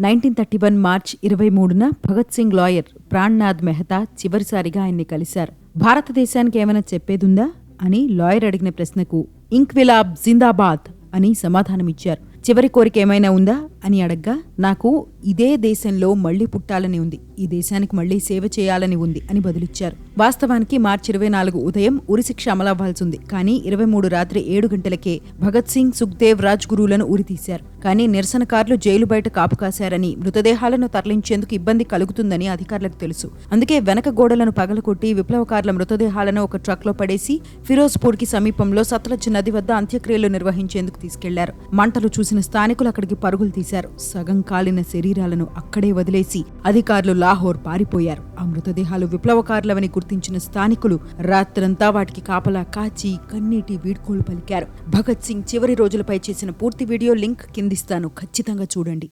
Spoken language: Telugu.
నైన్టీన్ థర్టీ వన్ మార్చ్ ఇరవై మూడున భగత్ సింగ్ లాయర్ ప్రాణ్నాథ్ మెహతా చివరిసారిగా ఆయన్ని కలిశారు. భారతదేశానికి ఏమైనా చెప్పేదుందా? అని లాయర్ అడిగిన ప్రశ్నకు ఇంక్విలాబ్ జిందాబాద్ అని సమాధానమిచ్చారు. చివరి కోరిక ఏమైనా ఉందా? అని అడగ్గా నాకు ఇదే దేశంలో మళ్ళీ పుట్టాలని ఉంది. ఈ దేశానికి మళ్ళీ సేవ చేయాలని ఉంది అని బదులిచ్చారు. వాస్తవానికి మార్చి ఇరవై నాలుగు ఉదయం ఉరిశిక్ష అమలవ్వాల్సింది. కానీ ఇరవై మూడు రాత్రి ఏడు గంటలకే భగత్ సింగ్ సుఖ్దేవ్ రాజ్ గురువులను ఉరితీశారు కానీ నిరసనకారులు జైలు బయట కాపు కాశారని మృతదేహాలను తరలించేందుకు ఇబ్బంది కలుగుతుందని అధికారులకు తెలుసు. అందుకే వెనక గోడలను పగలకొట్టి విప్లవకారుల మృతదేహాలను ఒక ట్రక్లో పడేసి ఫిరోజ్పూర్కి సమీపంలో సత్లజ్ నది వద్ద అంత్యక్రియలు నిర్వహించేందుకు తీసుకెళ్ళారు. మంటలు చూసిన స్థానికులు అక్కడికి పరుగులు తీశారు. సగం కాలిన శరీరాలను అక్కడే వదిలేసి అధికారులు లాహోర్ పారిపోయారు. ఆ మృతదేహాలు విప్లవకారులవని గుర్తించిన స్థానికులు రాత్రంతా వాటికి కాపలా కాచి కన్నీటి వీడ్కోలు పలికారు. భగత్ సింగ్ చివరి రోజులపై చేసిన పూర్తి వీడియో లింక్ కిందిస్తాను. ఖచ్చితంగా చూడండి.